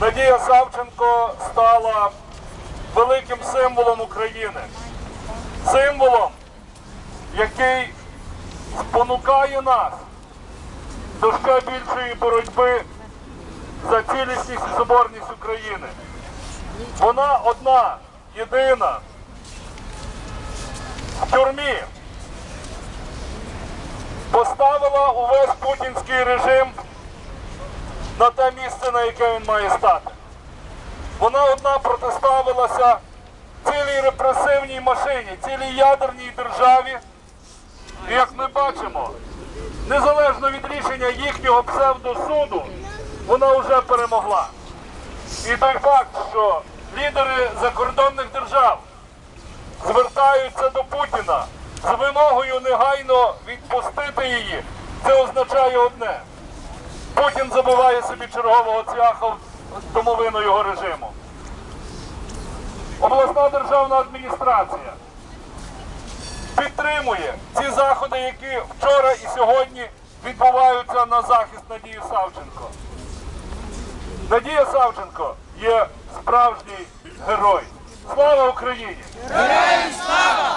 Надія Савченко стала великим символом України, символом, який спонукає нас до ще більшої боротьби за цілісність і соборність України. Вона одна, єдина в тюрмі поставила увесь путінський режим на те місце, на яке він має стати. Вона одна протиставилася цілій репресивній машині, цілій ядерній державі. І як ми бачимо, незалежно від рішення їхнього псевдосуду, вона вже перемогла. І той факт, що лідери закордонних держав звертаються до Путіна з вимогою негайно відпустити її, це означає одне. Путін забиває собі чергового цвяха домовину його режиму. Обласна державна адміністрація підтримує ці заходи, які вчора і сьогодні відбуваються на захист Надії Савченко. Надія Савченко є справжній герой. Слава Україні! Героям слава!